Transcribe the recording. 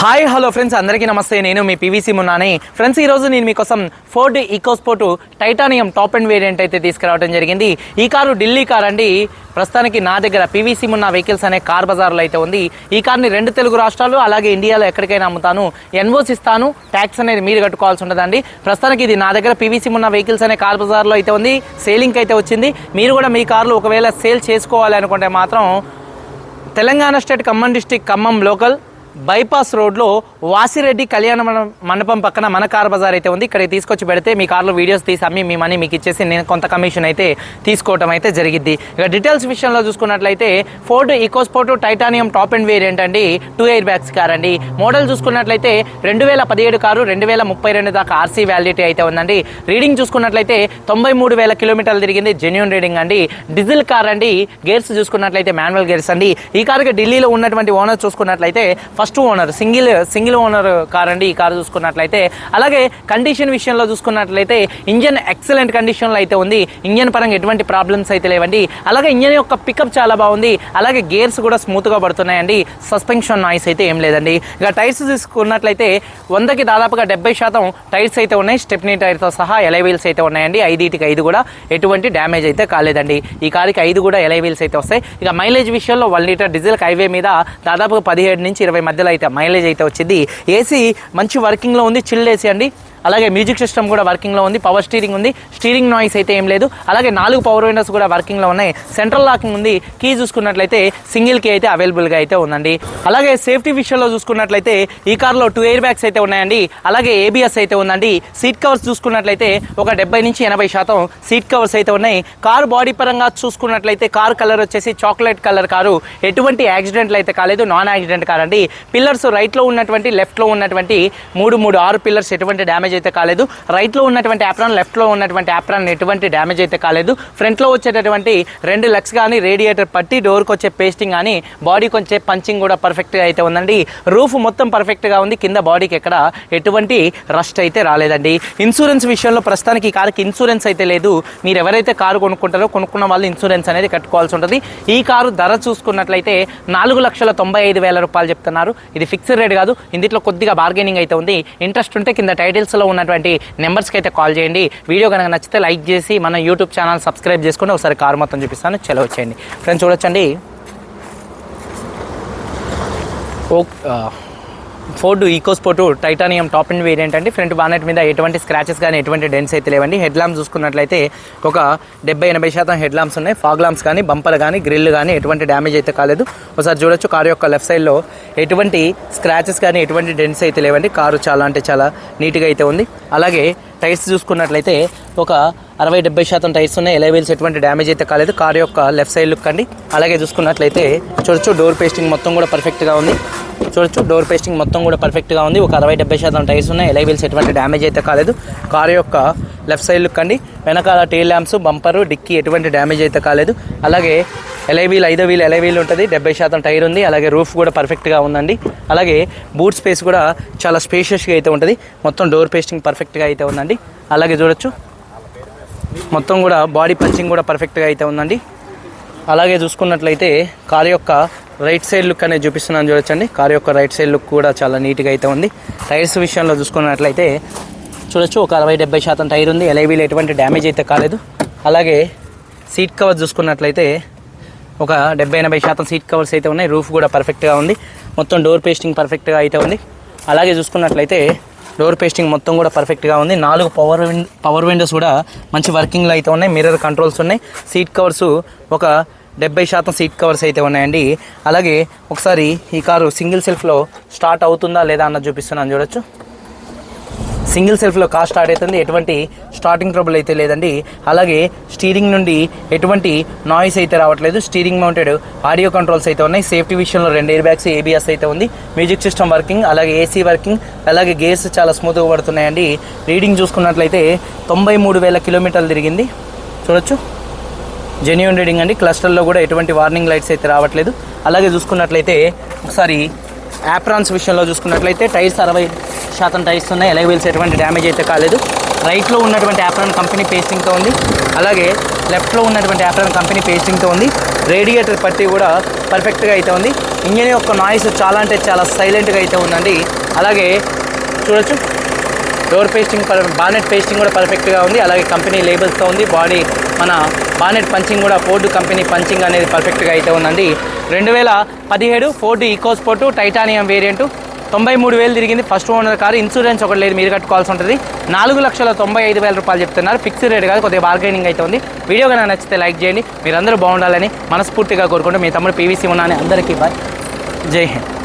Hi hello friends అందరికీ నమస్తే. నేను మీ పీవీసీ మున్నాని ఫ్రెండ్స్ ఈరోజు నేను మీకోసం Ford EcoSport titanium top and variant అయితే తీసుకురావడం జరిగింది. ఈ కారు ఢిల్లీ కార్ అండి. ప్రస్తుతానికి నా దగ్గర పీవీసీ మున్న వెహికల్స్ అనే కార్ బజార్లో అయితే ఉంది. ఈ కార్ని రెండు తెలుగు రాష్ట్రాలు అలాగే ఇండియాలో ఎక్కడికైనా అమ్ముతాను. ఎన్వోస్ ఇస్తాను. ట్యాక్స్ అనేది మీరు కట్టుకోవాల్సి ఉంటుందండి ప్రస్తుతానికి ఇది నా దగ్గర పీవీసీ మున్న వెహికల్స్ అనే కార్ బజార్లో అయితే ఉంది. సేలింగ్ అయితే వచ్చింది. మీరు కూడా మీ కార్లు ఒకవేళ సేల్ చేసుకోవాలి అనుకుంటే మాత్రం Telangana state Khammam district Khammam local bypass రోడ్లో వాసిరెడ్డి కళ్యాణ మండ- మండపం పక్కన మన కార్ బజార్ అయితే ఉంది. ఇక్కడ తీసుకొచ్చి పెడితే మీ కార్లో వీడియోస్ తీసి అమ్మి మీ మనీ మీకు ఇచ్చేసి నేను కొంత కమిషన్ అయితే తీసుకోవటం అయితే జరిగింది ఇక డీటెయిల్స్ విషయంలో చూసుకున్నట్లయితే Ford EcoSport titanium top and variant అండి. టూ ఎయిర్ బ్యాగ్స్ కార్ అండి. మోడల్ చూసుకున్నట్లయితే రెండు వేల పదిహేడు కారు రెండు వేల ముప్పై రెండు దాకా ఆర్సీ వ్యాలిడిటీ అయితే ఉందండి. రీడింగ్ చూసుకున్నట్లయితే తొంభై మూడు వేల కిలోమీటర్లు తిరిగింది. జెన్యున్ రీడింగ్ అండి. డీజిల్ కార్ అండి. గేర్స్ చూసుకున్నట్లయితే మాన్యువల్ గేర్స్ అండి. ఈ కార్కి ఢిల్లీలో ఉన్నటువంటి ఓనర్ చూసుకున్నట్లయితే first owner single single owner car అండి ఈ కారు చూసుకున్నట్లయితే. అలాగే కండిషన్ విషయంలో చూసుకున్నట్లయితే ఇంజన్ ఎక్సలెంట్ కండిషన్లో అయితే ఉంది. ఇంజన్ పరంగా ఎటువంటి ప్రాబ్లమ్స్ అయితే లేవండి. అలాగే ఇంజన్ యొక్క పికప్ చాలా బాగుంది. అలాగే గేర్స్ కూడా స్మూత్గా పడుతున్నాయండి. సస్పెన్షన్ నాయిస్ అయితే ఏం లేదండి. ఇక టైర్స్ తీసుకున్నట్లయితే వందకి దాదాపుగా డెబ్బై శాతం టైర్స్ అయితే ఉన్నాయి. స్టెప్నీ టైర్తో సహా ఎలై వీల్స్ అయితే ఉన్నాయండి. ఐదుటికి ఐదు కూడా ఎటువంటి డ్యామేజ్ అయితే కాలేదండి. ఈ కారుకి ఐదు కూడా ఎలై వీల్స్ అయితే వస్తాయి. ఇక మైలేజ్ విషయంలో వన్ లీటర్ డీజిల్ హైవే మీద దాదాపు పదిహేడు నుంచి ఇరవై మధ్య మధ్యలో అయితే మైలేజ్ అయితే వచ్చింది. ఏసీ మంచి వర్కింగ్లో ఉంది. చిల్డ్ ఏసీ అండి. అలాగే మ్యూజిక్ సిస్టమ్ కూడా వర్కింగ్లో ఉంది పవర్ స్టీరింగ్ ఉంది స్టీరింగ్ నాయిస్ అయితే ఏం లేదు. అలాగే నాలుగు పవర్ విండోస్ కూడా వర్కింగ్లో ఉన్నాయి. సెంట్రల్ లాకింగ్ ఉంది. కీ చూసుకున్నట్లయితే సింగిల్ కీ అయితే అవైలబుల్గా అయితే ఉందండి. అలాగే సేఫ్టీ విషయంలో చూసుకున్నట్లయితే ఈ కార్లో టూ ఎయిర్ బ్యాగ్స్ అయితే ఉన్నాయండి. అలాగే ఏబిఎస్ అయితే ఉందండి. సీట్ కవర్స్ చూసుకున్నట్లయితే ఒక డెబ్బై నుంచి ఎనభై శాతం సీట్ కవర్స్ అయితే ఉన్నాయి. కారు బాడీ పరంగా చూసుకున్నట్లయితే కారు కలర్ వచ్చేసి చాక్లెట్ కలర్ కారు. ఎటువంటి యాక్సిడెంట్లు అయితే కాలేదు. నాన్ యాక్సిడెంట్ కార్ అండి పిల్లర్స్ రైట్లో ఉన్నటువంటి లెఫ్ట్లో ఉన్నటువంటి మూడు మూడు ఆరు పిల్లర్స్ ఎటువంటి డ్యామేజ్ అయితే కాలేదు. రైట్లో ఉన్నటువంటి యాప్రాన్ లెఫ్ట్లో ఉన్నటువంటి యాప్రాన్ ఎటువంటి డ్యామేజ్ అయితే కాలేదు. ఫ్రంట్లో వచ్చేటటువంటి రెండు లెగ్స్ కానీ రేడియేటర్ పట్టి డోర్కి వచ్చే పేస్టింగ్ కానీ బాడీకి వచ్చే పంచింగ్ కూడా పర్ఫెక్ట్గా అయితే ఉందండి. రూఫ్ మొత్తం పర్ఫెక్ట్గా ఉంది. కింద బాడీకి ఎక్కడ ఎటువంటి రస్ట్ అయితే రాలేదండి. ఇన్సూరెన్స్ విషయంలో ప్రస్తుతానికి ఈ కారుకి ఇన్సూరెన్స్ అయితే లేదు. మీరు ఎవరైతే కారు కొనుక్కుంటారో కొనుక్కున్న వాళ్ళు ఇన్సూరెన్స్ అనేది కట్టుకోవాల్సి ఉంటుంది. ఈ కారు ధర చూసుకున్నట్లయితే నాలుగు లక్షల తొంభై ఐదు వేల రూపాయలు చెప్తున్నారు. ఇది ఫిక్స్డ్ రేట్ కాదు. ఇందులో కొద్దిగా బార్గెనింగ్ అయితే ఉంది. ఇంట్రెస్ట్ ఉంటే కింద టైటిల్స్ టైటిల్స్లో ఉన్నటువంటి నెంబర్స్కి అయితే కాల్ చేయండి. వీడియో కనుక నచ్చితే లైక్ చేసి మన యూట్యూబ్ ఛానల్ సబ్స్క్రైబ్ చేసుకుని ఒకసారి కారు మొత్తం చూపిస్తాను. చెలవు వచ్చేయండి. ఫ్రెండ్స్ చూడొచ్చండి. ఓ Ford EcoSport titanium top and variant అండి. ఫ్రంట్ బానెట్ మీద ఎటువంటి స్క్రాచెస్ కానీ ఎటువంటి డెన్స్ అయితే లేవండి. హెడ్ ల్యాంప్స్ చూసుకున్నట్లయితే ఒక డెబ్బై ఎనభై శాతం హెడ్ ల్యాంప్స్ ఉన్నాయి. ఫాగ్ ల్యాంప్స్ కానీ బంపర్ కానీ గ్రిల్ కానీ ఎటువంటి డ్యామేజ్ అయితే కాలేదు. ఒకసారి చూడొచ్చు కారు యొక్క లెఫ్ట్ సైడ్లో ఎటువంటి స్క్రాచెస్ కానీ ఎటువంటి డెన్స్ అయితే లేవండి. కారు చాలా అంటే చాలా నీట్గా అయితే ఉంది. అలాగే టైర్స్ చూసుకున్నట్లయితే ఒక అరవై డెబ్బై శాతం టైర్స్ ఉన్నాయి. ఎలా వీల్స్ ఎటువంటి డ్యామేజ్ అయితే కాలేదు. కార్ యొక్క లెఫ్ట్ సైడ్ లుక్ అండి అలాగే చూసుకున్నట్లయితే చూడొచ్చు డోర్ పేస్టింగ్ మొత్తం కూడా పర్ఫెక్ట్గా ఉంది. చూడొచ్చు డోర్ పేస్టింగ్ మొత్తం కూడా పర్ఫెక్ట్గా ఉంది. ఒక అరవై డెబ్బై శాతం టైర్స్ ఉన్నాయి. ఎలా వీల్స్ ఎటువంటి డ్యామేజ్ అయితే కాలేదు. కార్ యొక్క లెఫ్ట్ సైడ్ లుక్ అండి వెనకాల టైల్ ల్యాంప్స్ బంపరు డిక్కీ ఎటువంటి డ్యామేజ్ అయితే కాలేదు. అలాగే ఎలై వీల్ ఐదో వీల్ ఎలై వీల్ ఉంటుంది. డెబ్బై శాతం టైర్ ఉంది. అలాగే రూఫ్ కూడా పర్ఫెక్ట్గా ఉందండి. అలాగే బూట్ స్పేస్ కూడా చాలా స్పేషియస్గా అయితే ఉంటుంది. మొత్తం డోర్ పేస్టింగ్ పర్ఫెక్ట్గా అయితే ఉందండి. అలాగే చూడొచ్చు. మొత్తం కూడా బాడీ పంచింగ్ కూడా పర్ఫెక్ట్గా అయితే ఉందండి. అలాగే చూసుకున్నట్లయితే కారు యొక్క రైట్ సైడ్ లుక్ అనేది చూపిస్తున్నాను చూడొచ్చండి. కారు యొక్క రైట్ సైడ్ లుక్ కూడా చాలా నీట్గా అయితే ఉంది. టైర్స్ విషయంలో చూసుకున్నట్లయితే చూడొచ్చు ఒక అరవై డెబ్బై శాతం టైర్ ఉంది. ఎలైవీలు ఎటువంటి డ్యామేజ్ అయితే కాలేదు. అలాగే సీట్ కవర్ చూసుకున్నట్లయితే ఒక డెబ్బై ఎనభై శాతం సీట్ కవర్స్ అయితే ఉన్నాయి. రూఫ్ కూడా పర్ఫెక్ట్గా ఉంది. మొత్తం డోర్ పేస్టింగ్ పర్ఫెక్ట్గా అయితే ఉంది. అలాగే చూసుకున్నట్లయితే డోర్ పేస్టింగ్ మొత్తం కూడా పర్ఫెక్ట్గా ఉంది. నాలుగు పవర్ పవర్ విండోస్ కూడా మంచి వర్కింగ్లో అయితే ఉన్నాయి. మిర్రర్ కంట్రోల్స్ ఉన్నాయి. సీట్ కవర్స్ ఒక డెబ్బై శాతం సీట్ కవర్స్ అయితే ఉన్నాయండి. అలాగే ఒకసారి ఈ కారు సింగిల్ సెల్ఫ్లో స్టార్ట్ అవుతుందా లేదా అన్నది చూపిస్తున్నాను. చూడొచ్చు. సింగిల్ సెల్ఫ్లో కార్ స్టార్ట్ అవుతుంది. ఎటువంటి స్టార్టింగ్ ట్రబుల్ అయితే లేదండి. అలాగే స్టీరింగ్ నుండి ఎటువంటి నాయిస్ అయితే రావట్లేదు. స్టీరింగ్ మౌంటెడ్ ఆడియో కంట్రోల్స్ అయితే ఉన్నాయి. సేఫ్టీ విషయంలో రెండు ఎయిర్ బ్యాగ్స్ ఏబిఎస్ అయితే ఉంది. మ్యూజిక్ సిస్టమ్ వర్కింగ్ అలాగే ఏసీ వర్కింగ్ అలాగే గేర్స్ చాలా స్మూత్గా పడుతున్నాయండి. రీడింగ్ చూసుకున్నట్లయితే తొంభై మూడు వేల కిలోమీటర్లు తిరిగింది. చూడొచ్చు. జెన్యున్ రీడింగ్ అండి. క్లస్టర్లో కూడా ఎటువంటి వార్నింగ్ లైట్స్ అయితే రావట్లేదు. అలాగే చూసుకున్నట్లయితే ఒకసారి యాప్రాన్స్ విషయంలో చూసుకున్నట్లయితే టైర్స్ అరవై శాతం టైర్స్ ఉన్నాయి ఎలా వీల్స్ ఎటువంటి డ్యామేజ్ అయితే కాలేదు. రైట్లో ఉన్నటువంటి యాప్రాన్ కంపెనీ పేస్టింగ్తో ఉంది. అలాగే లెఫ్ట్లో ఉన్నటువంటి యాప్రాన్ కంపెనీ పేస్టింగ్తో ఉంది. రేడియేటర్ పట్టి కూడా పర్ఫెక్ట్గా అయితే ఉంది. ఇంజన్ యొక్క నాయిస్ చాలా అంటే చాలా సైలెంట్గా అయితే ఉందండి. అలాగే చూడొచ్చు. డోర్ పేస్టింగ్ బానెట్ పేస్టింగ్ కూడా పర్ఫెక్ట్గా ఉంది. అలాగే కంపెనీ లేబుల్స్తో ఉంది. బాడీ మన బానెట్ పంచింగ్ కూడా ఫోర్డ్ కంపెనీ పంచింగ్ అనేది పర్ఫెక్ట్గా అయితే ఉందండి. రెండు వేల పదిహేడు ఫోర్డ్ ఈకోస్పోర్టు టైటానియం వేరియంటు తొంభై మూడు వేలు తిరిగింది. ఫస్ట్ ఓనర్ కారు ఇన్సూరెన్స్ ఒకటి లేదు మీరు కట్టుకోవాల్సి ఉంటుంది. నాలుగు లక్షల తొంభై ఐదు వేల రూపాయలు చెప్తున్నారు. ఫిక్స్డ్ రేట్ కాదు కొద్దిగా బార్గెనింగ్ అయితే ఉంది. వీడియో కనుక నచ్చితే లైక్ చేయండి. మీరందరూ బాగుండాలని మనస్ఫూర్తిగా కోరుకుంటూ మీ తమ్ముడు పీవీసీ ఉన్నాను అందరికీ బాయ్ జై హింద్.